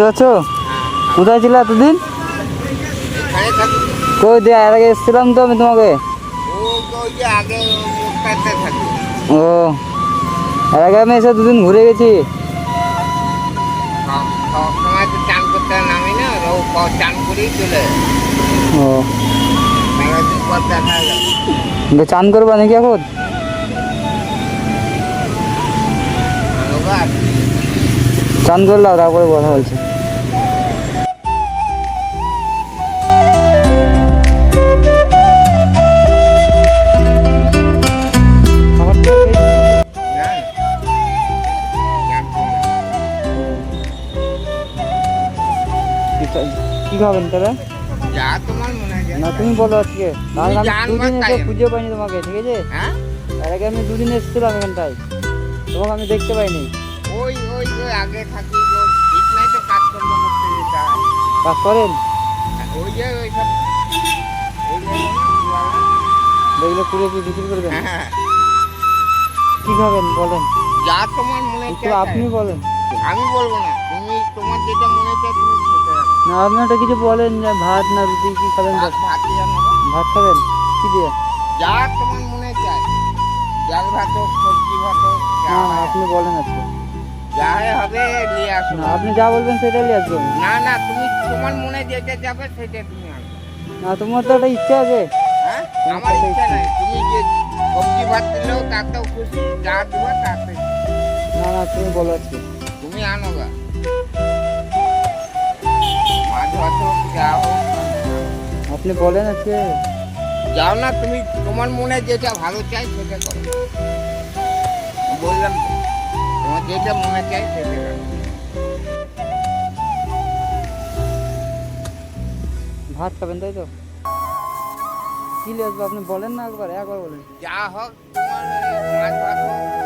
চিনতে পারছ কোথায় ছিল এতদিন? কই দিয়ে এর আগে এসেছিলাম তো আমি তোমাকে। ও, এর আগে আমি এসে দুদিন ঘুরে গেছি। চান করবা নাকি এখন? চান করলাম, তারপরে কথা বলছি। খাবেন তাহলে যা তোমার মনে হয় না তুমি বলো আজকে। দুদিন এসে। খুঁজে পাইনি তোমাকে ঠিক আছে? হ্যাঁ? এর আগে আমি দুদিন এসেছিলাম এখানটায়। তোমাকে আমি দেখতে পাইনি। ওই ওই যে আগে থাকি তো। ঠিক নাই তো কাজকর্ম করতে যেতে কাজ করেন? ওই যে ওই সব দেখলে পুরো কি বিক্রি করবেন। হ্যাঁ কি খাবেন বলেন? যা তোমার মনে একটু আপনি বলেন। আমি বলব না। তুমি তোমার যেটা মনে চায় তুমি না আপনি একটা কিছু বলেন যে ভাত না রুটি কি খাবেন? ভাত ভাত ভাত খাবেন? কি দিয়ে? যা তোমার মনে চায়। ডাল ভাত হোক সবজি ভাত হোক না আপনি বলেন আজকে। যা হবে নিয়ে আসো না আপনি যা বলবেন সেটাই নিয়ে আসব না না তুমি তোমার মনে যেটা যাবে সেটা তুমি আনবে না তোমার তো একটা ইচ্ছা আছে। হ্যাঁ? আমার ইচ্ছা ইচ্ছা। নাই। তুমি যে সবজি ভাত দিলেও তাতেও খুশি। যা দেবো তাতে। না না তুমি বলো আজকে। তুমি আনো গা। আপনি বলেন আজকে। যাও না তুমি তোমার মনে যেটা ভালো চাই সেটা করো। বললাম তোমার যেটা মনে চাই সেটা ভাত খাবেন তাই তো? কি আসব আপনি বলেন না একবার একবার বলেন। যা হোক তোমার মাছ ভাত হোক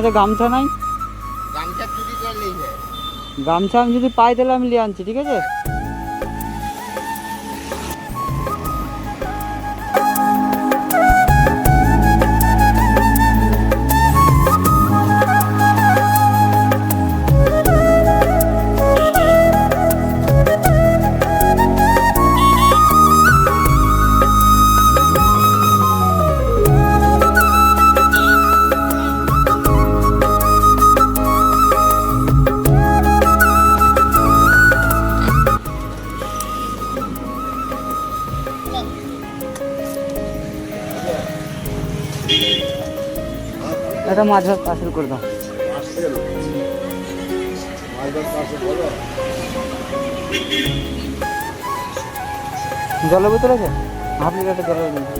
কাছে গামছা নাই? গামছা চুরি গামছা আমি যদি পাই তাহলে আমি নিয়ে আনছি ঠিক আছে? একটা মাছ ভাত পার্সেল করে দাও। জলের বোতল আছে? হাফ লিটারটা জলের বোতল।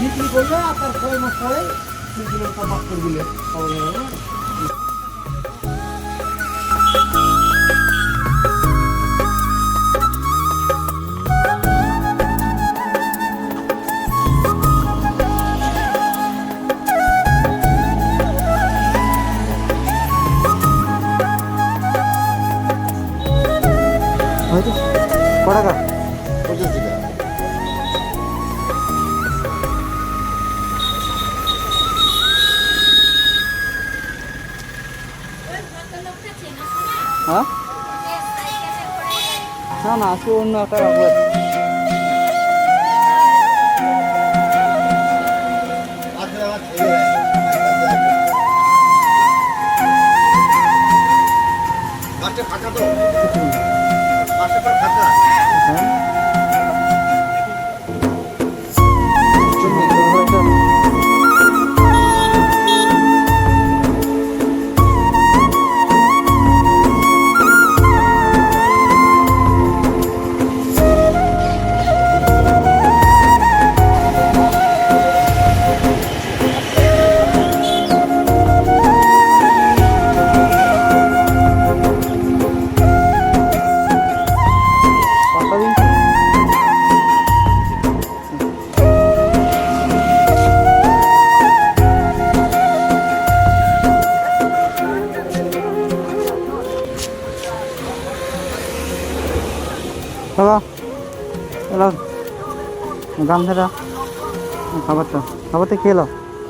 বিক্রি করলে আপনার ছয় মাস পরে মাস করে দিলে। ক টাকা হ্যাঁ? না না আজকে অন্য একটা গামছাটা খেয়ে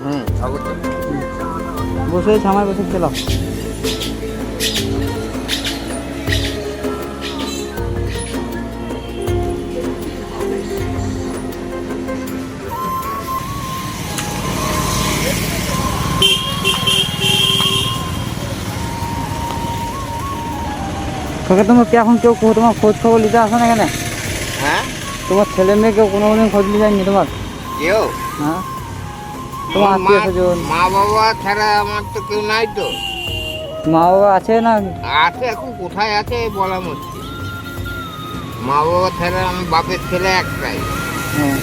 হুম অবশ্যই বসে ছামায় বসে খেলাম তোকে তোমার কি এখন কেউ তোমার খোঁজ খবর নিতে আসে না এখানে? তোমার ছেলে মেয়ে কেউ কোনো দিন খোঁজ নিয়ে যায়নি তোমার? কেউ? হ্যাঁ? তোমার আত্মীয় মা- স্বজন? মা বাবা ছাড়া আমার তো কেউ নাই তো। মা বাবা আছে না? আছে এখন কোথায় আছে বলা মুশকিল। মা বাবা ছাড়া আমি বাপের ছেলে একটাই। হ্যাঁ।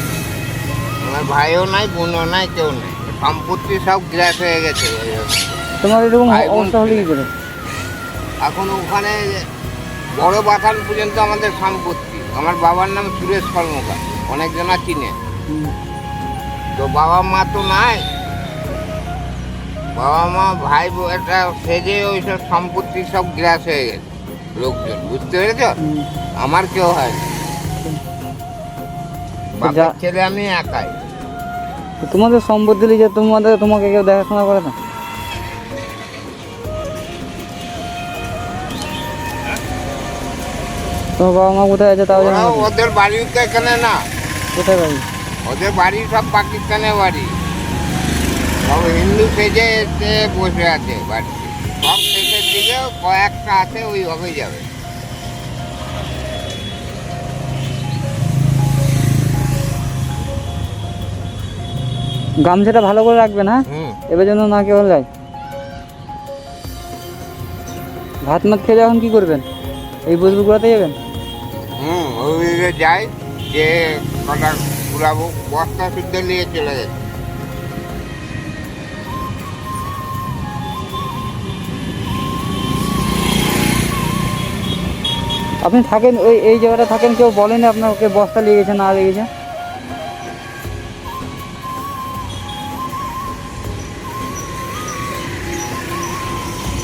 আমার ভাইও নাই বোনও নাই কেউ নাই। সম্পত্তি সব গ্রাস হয়ে গেছে। তোমার এরকম অবস্থা হলে কি করে? এখন ওখানে বড় বাথান পর্যন্ত আমাদের সম্পত্তি। আমার বাবার নাম সুরেশ কর্মকার অনেকজনা চিনে। তো বাবা মা তো নাই। বাবা মা ভাই একটা সেজে ওই সব সম্পত্তি সব গ্রাস হয়ে গেছে লোকজন বুঝতে পেরেছ? আমার কেউ হয়নি বাপের যা- ছেলে আমি একাই। তোমাদের সম্পত্তি যে তোমাদের তোমাকে কেউ দেখাশোনা করে না? তোমার বাবা মা কোথায় আছে তাও জানো ওদের বাড়ি তো এখানে না। কোথায় বাড়ি? ওদের বাড়ি সব পাকিস্তানের বাড়ি। সব হিন্দু সেজে এসে বসে আছে বাড়িতে। সব শেষের দিকে কয়েকটা আছে ওইভাবে যাবে। গামছাটা ভালো করে রাখবেন হ্যাঁ এবার যেন না কেউ যায় ভাত মাত খেলে এখন কি করবেন? এই বসবু ঘোরাতে যাবেন? হুম ওইদিকে যাই যে কটা ঘুরাবো বস্তা শুদ্ধ নিয়ে চলে গেছে। আপনি থাকেন ওই এই জায়গাটা থাকেন কেউ বলেনি আপনাকে বস্তা লেগে গেছে না লেগেছে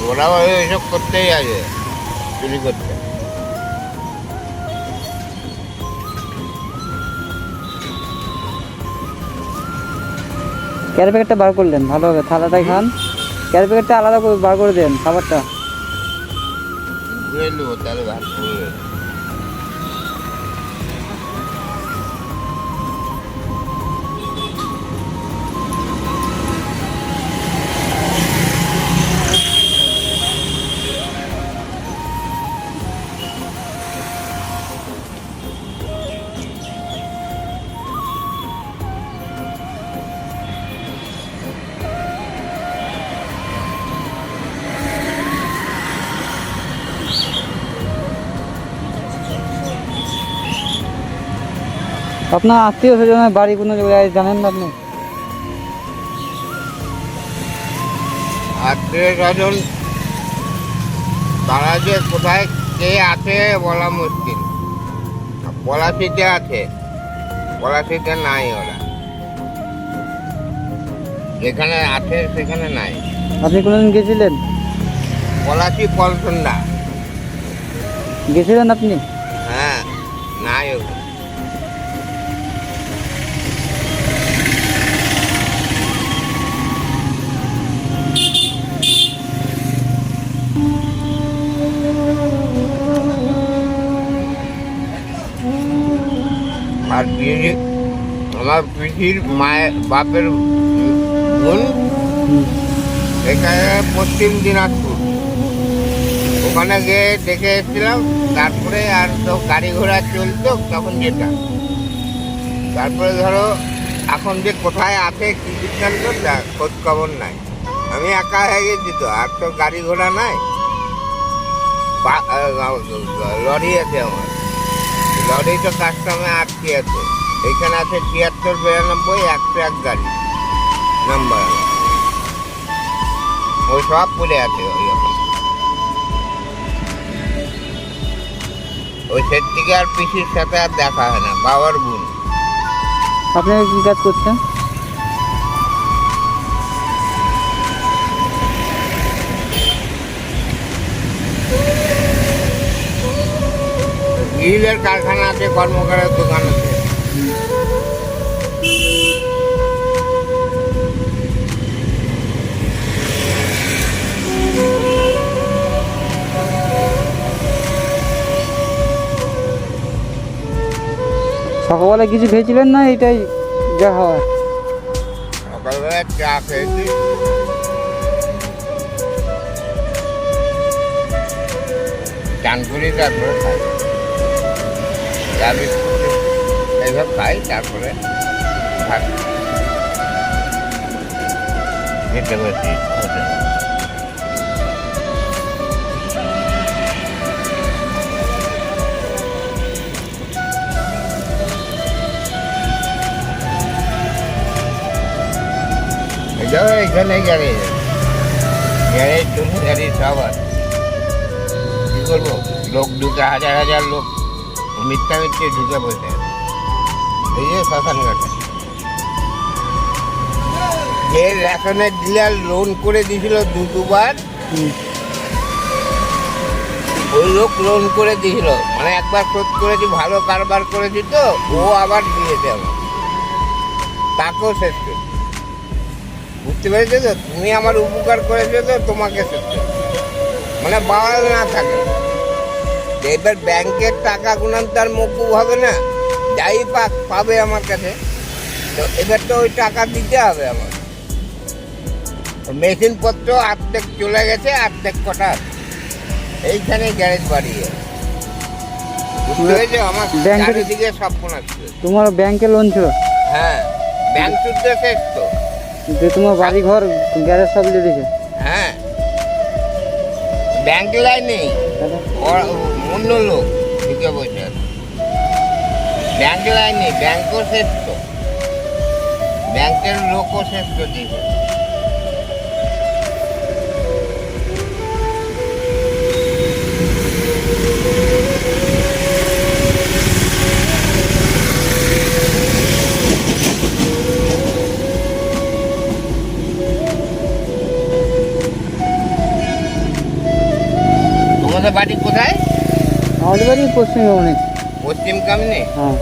ওরাও এইসব করতেই আছে চুরি করতে। ক্যারি প্যাকেটটা বার করলেন ভালো হবে। থালাটাই খান ক্যারি প্যাকেটটা আলাদা করে বার করে দেন খাবারটা। আপনার আত্মীয় স্বজনের বাড়ি কোনো জায়গায় জানেন না আপনি? আত্মীয় স্বজন তারা যে কোথায় কে আছে বলা মুশকিল। পলাশিতে আছে পলাশিতে নাই ওরা। যেখানে আছে সেখানে নাই। আপনি কোনোদিন গেছিলেন? পলাশি পলসন্ডা গেছিলেন আপনি? হ্যাঁ নাই ওখানে আর পিসি আমার পিসির মায়ের বাপের বোন। এখানে পশ্চিম দিনাজপুর। ওখানে গিয়ে দেখে এসেছিলাম, তারপরে আর তো গাড়ি ঘোড়া চলতো, তখন যেতাম তারপরে ধরো, এখন যে কোথায় আছে কি সিদ্ধান্ত খোঁজ খবর নাই। আমি একা হয়ে গেছি তো, আর তো গাড়ি ঘোড়া নাই। লরি আছে আমার। লরি তো কাস্টমে আটকে আছে। এখানে আছে তিয়াত্তর, বিরানব্বই, একশো এক গাড়ি। নাম্বার। ওই সব পড়ে আছে ওই ওই সেট থেকে আর পিসির সাথে আর দেখা হয় না, বাবার বোন। আপনি কি কাজ করছেন? গ্রিলের কারখানা আছে কর্মকারের দোকান আছে। সকালবেলা কিছু খেয়েছিলেন না? এটাই যা হওয়ার সকালবেলা চা খেয়েছি। চান করি তারপরে খাই। চা বিস্কুট এইসব খাই তারপরে থাকি যেতে বসি হোটেলে। এটাও এখানে গ্যারেজ গ্যারেজ টুনি গাড়ি সব আছে কী করব লোক ঢুকে হাজার হাজার লোক মিথ্যা মিথ্যে ঢুকে আছে। এই যে শ্মশান ঘাটে যে রেশনের ডিলার লোন করে দিয়েছিল দু দুবার। ওই লোক লোন করে দিয়েছিল। মানে একবার শোধ করেছি, ভালো কারবার করেছি তো, ও আবার দিয়েছে আমার তাকেও শেষ করছি বুঝতে পেরেছ তো? তুমি আমার উপকার করেছ তো, তোমাকে শেষ। মানে বাড়াল না থাকে। এবার ব্যাংকের টাকা গুণান তার মকুব হবে না যাই পাক পাবে আমার কাছে। তো এবার তো ওই টাকা দিতে হবে আমার। মেশিন পত্র আর্ধেক চলে গেছে আর্ধেক কটা। এইখানে গ্যারেজ বাড়িয়ে চারিদিকে স্বপ্ন আসছে তোমার ব্যাংকে লোন ছিল? হ্যাঁ ব্যাংক শুদ্ধ শেষ তো। যে তোমার বাড়ি ঘর গ্যারেজ সব দিয়ে দিয়েছে? হ্যাঁ। ব্যাংক লাইনে অন্য লোক ঢুকে বসে ব্যাংকে লাইনে ব্যাংকও শ্রেষ্ঠ। ব্যাংকের লোকও শ্রেষ্ঠ তো দিয়েছে তোমাদের বাড়ি কোথায়? আমাদের বাড়ি পশ্চিমবঙ্গে। পশ্চিম কামনে? হ্যাঁ।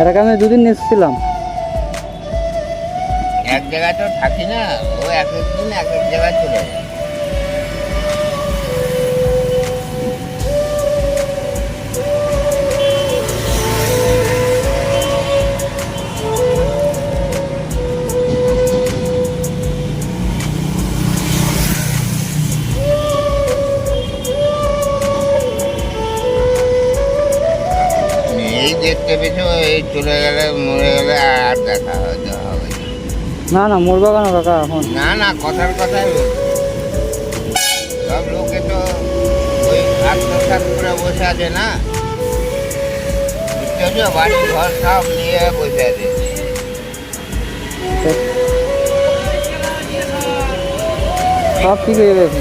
এর আগে আমি দুদিন এসেছিলাম। এক জায়গায় তো থাকি না। ও এক এক দিন এক এক জায়গায় চলে যায়। দেখতে পেছো এই চলে গেলে মরে গেলে আর দেখা হয়তো হবে না। না না মোর বাগানো কাকা এখন না না কথার কথাই। সব লোকে তো আত্মসাত করে বসে আছে না বুঝতে বাড়ি ঘর সব নিয়ে বসে আছে সব ঠিক হয়ে যাবে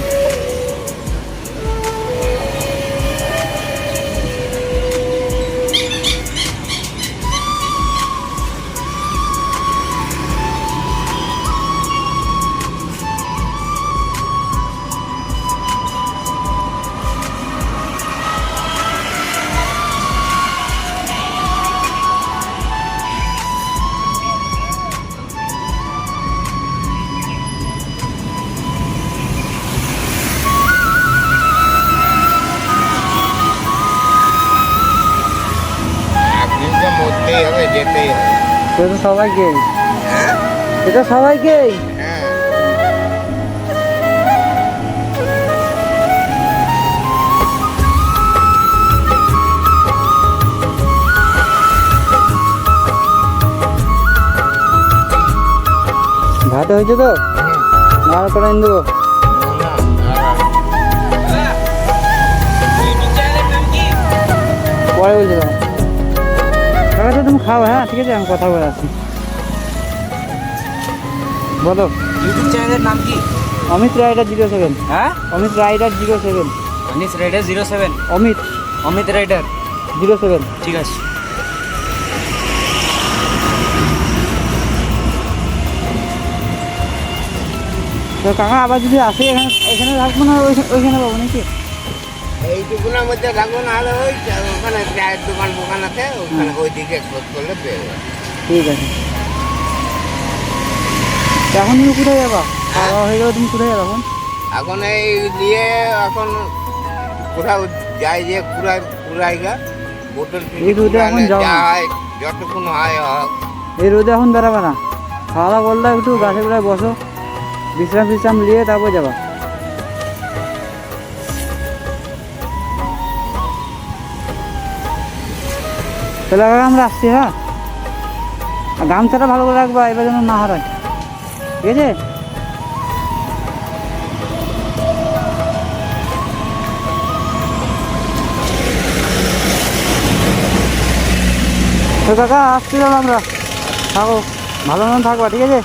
সবাইকেই এটা সবাইকেই ভাতে হয়েছে তো? নাড়া করে দেবো। পরে বলছি দাও কাকা তো তুমি খাও হ্যাঁ ঠিক আছে আমি কথা বলে আসি বলো। ইউটিউব চ্যানেলের নাম কি? Amit rider zero seven. হ্যাঁ? Amit rider zero seven. Amit rider zero seven. Amit. Amit rider zero seven. ঠিক আছে। তো কাকা আবার যদি আসে এখানে এখানে রাখব না ওইখানে ওইখানে পাবো নাকি? এইটুকুনের মধ্যে থাকব না হলে ওই ওখানে চায়ের দোকান ফোকান আছে ওখানে ওই দিকে খোঁজ করলে পেয়ে যাবে ঠিক আছে। এখন তুমি কোথায় যাবা? খাওয়া হয়ে গেলে তুমি কোথায় যাবে এখন? এখন এই নিয়ে এখন কোথাও যাই যে পুরাই পুরাইগা বোতল এই রোদে এখন যাও। না। যায় যতক্ষণ হয় এই রোদে এখন বেরাবে না। খাওয়া দাওয়া করলে একটু গাছে গোড়ায় বসো। বিশ্রাম ফিশ্রাম নিয়ে তারপর যাবা। তাহলে আমরা আসছি হ্যাঁ? আর গামছাটা ভালো করে রাখবা, এবার যেন না হারায়। ঠিক আছে? তো কাকা আসছি তাহলে আমরা। থাকো। ভালো মতন থাকবা, ঠিক আছে?